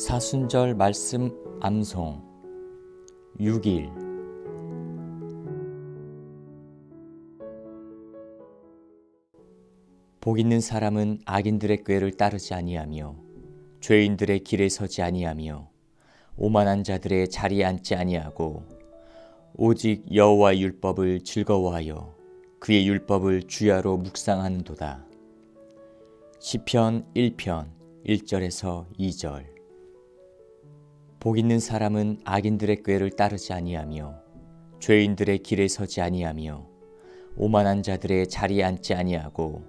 사순절 말씀 암송. 6일. 복 있는 사람은 악인들의 꾀를 따르지 아니하며 죄인들의 길에 서지 아니하며 오만한 자들의 자리에 앉지 아니하고 오직 여호와의 율법을 즐거워하여 그의 율법을 주야로 묵상하는도다. 시편 1편 1절에서 2절 복 있는 사람은 악인들의 꾀를 따르지 아니하며 죄인들의 길에 서지 아니하며 오만한 자들의 자리에 앉지 아니하고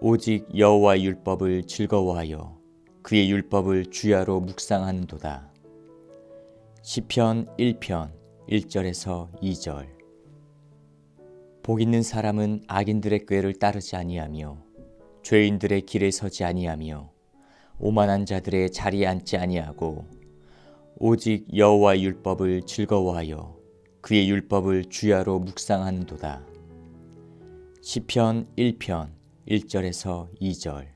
오직 여호와의 율법을 즐거워하여 그의 율법을 주야로 묵상하는도다. 시편 1편 1절에서 2절 복 있는 사람은 악인들의 꾀를 따르지 아니하며 죄인들의 길에 서지 아니하며 오만한 자들의 자리에 앉지 아니하고 오직 여호와의 율법을 즐거워하여 그의 율법을 주야로 묵상하는도다. 시편 1편 1절에서 2절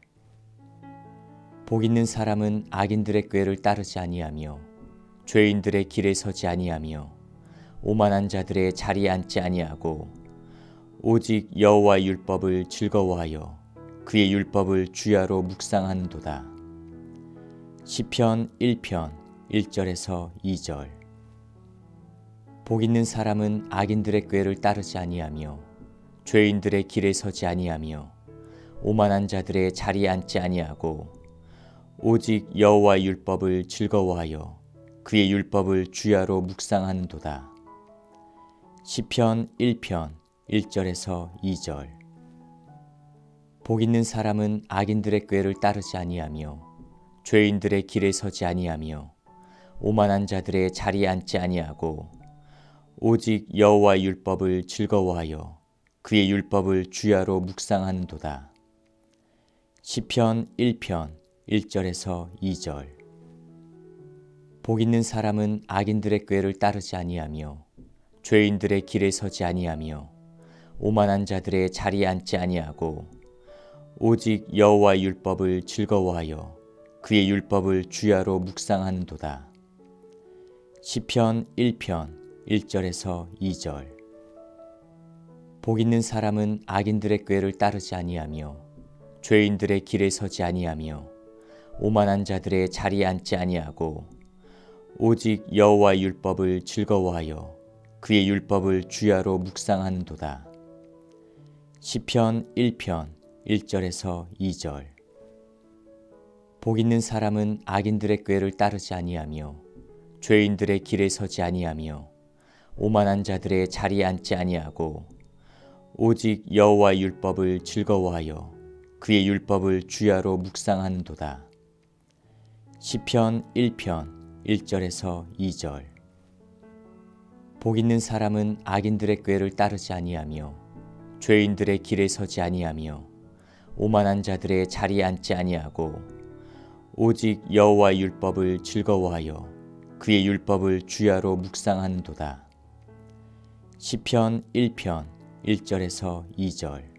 복 있는 사람은 악인들의 꾀를 따르지 아니하며 죄인들의 길에 서지 아니하며 오만한 자들의 자리에 앉지 아니하고 오직 여호와의 율법을 즐거워하여 그의 율법을 주야로 묵상하는도다. 시편 1편 1절에서 2절 복 있는 사람은 악인들의 꾀를 따르지 아니하며 죄인들의 길에 서지 아니하며 오만한 자들의 자리에 앉지 아니하고 오직 여호와의 율법을 즐거워하여 그의 율법을 주야로 묵상하는도다. 시편 1편 1절에서 2절 복 있는 사람은 악인들의 꾀를 따르지 아니하며 죄인들의 길에 서지 아니하며 오만한 자들의 자리에 앉지 아니하고 오직 여호와의 율법을 즐거워하여 그의 율법을 주야로 묵상하는도다. 시편 1편 1절에서 2절 복 있는 사람은 악인들의 꾀를 따르지 아니하며 죄인들의 길에 서지 아니하며 오만한 자들의 자리에 앉지 아니하고 오직 여호와의 율법을 즐거워하여 그의 율법을 주야로 묵상하는도다. 시편 1편 1절에서 2절 복 있는 사람은 악인들의 꾀를 따르지 아니하며 죄인들의 길에 서지 아니하며 오만한 자들의 자리에 앉지 아니하고 오직 여호와의 율법을 즐거워하여 그의 율법을 주야로 묵상하는도다. 시편 1편 1절에서 2절 복 있는 사람은 악인들의 꾀를 따르지 아니하며 죄인들의 길에 서지 아니하며 오만한 자들의 자리에 앉지 아니하고 오직 여호와의 율법을 즐거워하여 그의 율법을 주야로 묵상하는도다. 시편 1편 1절에서 2절 복 있는 사람은 악인들의 꾀를 따르지 아니하며 죄인들의 길에 서지 아니하며 오만한 자들의 자리에 앉지 아니하고 오직 여호와의 율법을 즐거워하여 그의 율법을 주야로 묵상하는도다. 시편 1편 1절에서 2절